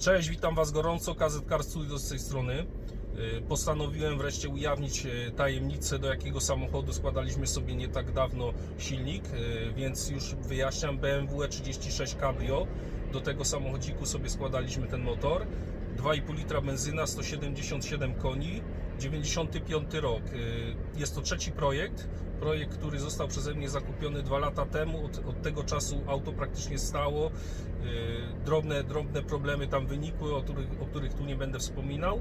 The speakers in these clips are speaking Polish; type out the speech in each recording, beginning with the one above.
Cześć, witam Was gorąco, KZ Car Studio z tej strony. Y, Postanowiłem wreszcie ujawnić y, tajemnicę, do jakiego samochodu składaliśmy sobie nie tak dawno silnik, y, więc już wyjaśniam, BMW E36 Cabrio. Do tego samochodziku sobie składaliśmy ten motor. 2,5 litra benzyna, 177 koni, 95 rok. Y, Jest to trzeci projekt. Projekt, który został przeze mnie zakupiony dwa lata temu. Od, od tego czasu auto praktycznie stało. Y, Drobne, drobne problemy tam wynikły, o których, o których tu nie będę wspominał.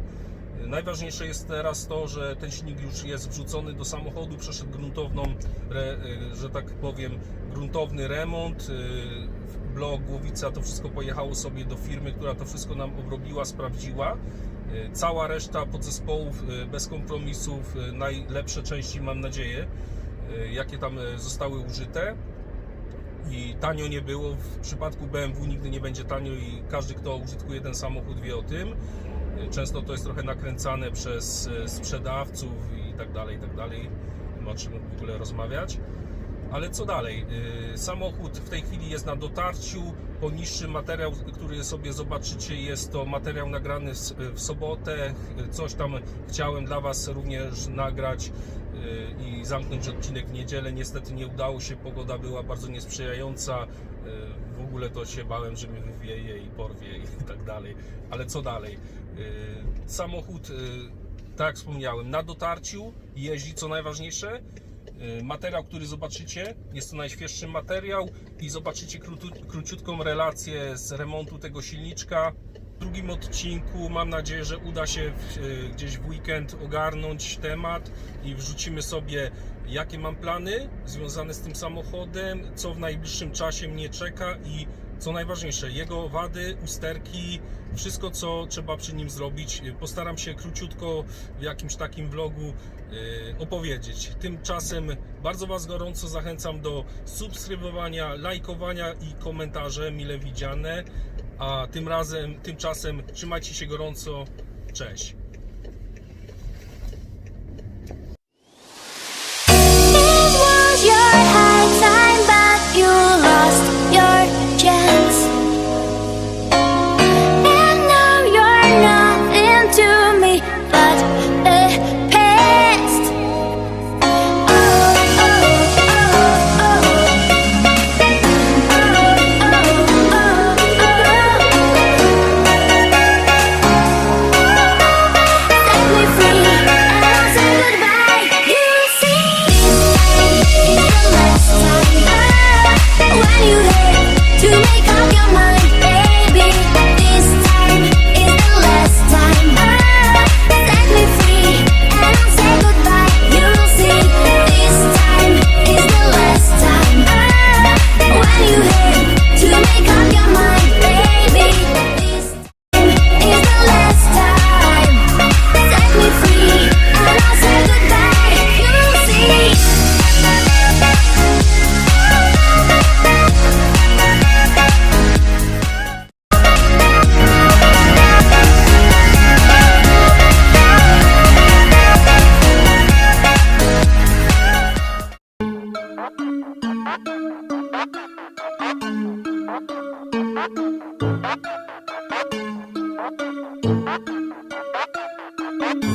Najważniejsze jest teraz to, że ten silnik już jest wrzucony do samochodu, przeszedł gruntowną, y, że tak powiem, gruntowny remont. y, Blok, głowica, to wszystko pojechało sobie do firmy, która to wszystko nam obrobiła, sprawdziła. Y, Cała reszta podzespołów bez kompromisów, najlepsze części mam nadzieję, jakie tam zostały użyte. I tanio nie było. W przypadku BMW nigdy nie będzie tanio i każdy, kto użytkuje ten samochód wie o tym. Często to jest trochę nakręcane przez y, sprzedawców i tak dalej, i tak dalej. Ma czym w ogóle rozmawiać. Ale co dalej? Y, Samochód w tej chwili jest na dotarciu. Poniższy materiał, który sobie zobaczycie, jest to materiał nagrany s- w sobotę. Coś tam chciałem dla Was również nagrać i zamknąć odcinek w niedzielę. Niestety nie udało się, pogoda była bardzo niesprzyjająca. W ogóle to się bałem, że mnie wywieje i porwie i tak dalej. Ale co dalej? Y, Samochód, y, tak jak wspomniałem, na dotarciu jeździ, co najważniejsze. Y, Materiał, który zobaczycie, jest to najświeższy materiał i zobaczycie króciutką relację z remontu tego silniczka. Drugim odcinku mam nadzieję, że uda się w, y, gdzieś w weekend ogarnąć temat i wrzucimy sobie jakie mam plany związane z tym samochodem, co w najbliższym czasie mnie czeka i co najważniejsze, jego wady, usterki, wszystko co trzeba przy nim zrobić. Y, Postaram się króciutko w jakimś takim vlogu y, opowiedzieć. Tymczasem bardzo Was gorąco zachęcam do subskrybowania, lajkowania i komentarze mile widziane. A tym razem, tymczasem trzymajcie się gorąco. Cześć. Thank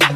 you.